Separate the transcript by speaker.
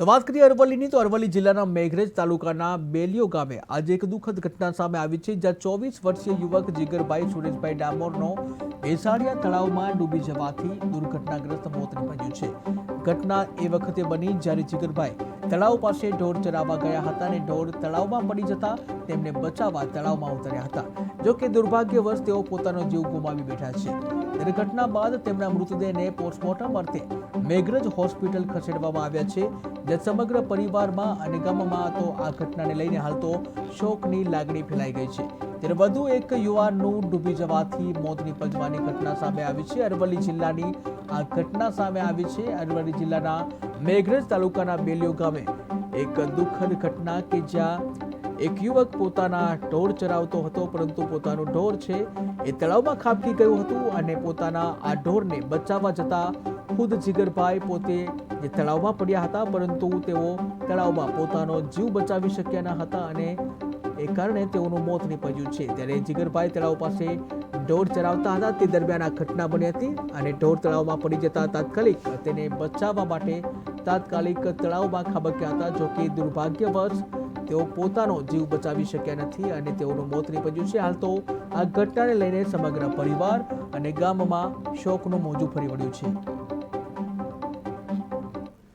Speaker 1: તો વાત કરીએ અરવલ્લીની, તો અરવલ્લી જિલ્લાના મેઘરજ તાલુકાના બેલિયો ગામે આજે એક દુઃખદ ઘટના સામે આવી છે, જ્યાં ચોવીસ વર્ષીય યુવક જીગરભાઈ સુરેશભાઈ ડામોરનો ભેસાડિયા તળાવમાં ડૂબી જવાથી દુર્ઘટનાગ્રસ્ત મોત નિપજ્યું છે. ઘટના એ વખતે બની જ્યારે જીગરભાઈ તળાવ પાસે ઢોર ચરાવવા ગયા હતા અને ઢોર તળાવમાં પડી જતા તેમને બચાવવા તળાવમાં ઉતર્યા હતા. જો કે દુર્ભાગ્યવશ તેઓ પોતાનો જીવ ગુમાવી બેઠા છે. દુર્ઘટના બાદ તેમના મૃતદેહને પોસ્ટમોર્ટમ અર્થે મેઘરજ હોસ્પિટલ ખસેડવામાં આવ્યા છે જે સમગ્ર પરિવારમાં અને ગામમાં તો આ ઘટનાને લઈને હાલ તો શોકની લાગણી ફેલાઈ ગઈ છે. ત્યારે વધુ એક યુવાનનું ડૂબી જવાથી મોત નીપજવાની ઘટના સામે આવી છે. અરવલ્લી જિલ્લાની આ ઘટના સામે આવી છે. અરવલ્લી જિલ્લાના મેઘરજ તાલુકાના બેલિયો ગામે એક દુઃખદ ઘટના કે જ્યાં એક યુવક પોતાના ઢોર ચરાવતો હતો, પરંતુ પોતાનું ઢોર છે એ તળાવમાં ખાબકી ગયું હતું અને પોતાના આ ઢોરને બચાવવા જતા ખુદ જીગરભાઈ પોતે જે તળાવમાં પડ્યા હતા, પરંતુ તેઓ તળાવમાં પોતાનો જીવ બચાવી શક્યા ન હતા અને એ કારણે તેઓનું મોત નીપજ્યું છે. ત્યારે જીગરભાઈ તળાવ પાસે ઢોર ચરાવતા હતા. તે દરમિયાન આ ઘટના બની હતી અને ઢોર તળાવમાં પડી જતા તાત્કાલિક તેને બચાવવા માટે તાત્કાલિક તળાવમાં ખાબક્યા હતા જોકે દુર્ભાગ્યવશ તેઓ પોતાનો જીવ બચાવી શક્યા નથી અને તેઓનું મોત નીપજ્યું છે. હાલ તો આ ઘટનાને લઈને સમગ્ર પરિવાર અને ગામમાં શોકનું મોજું ફરી વળ્યું છે.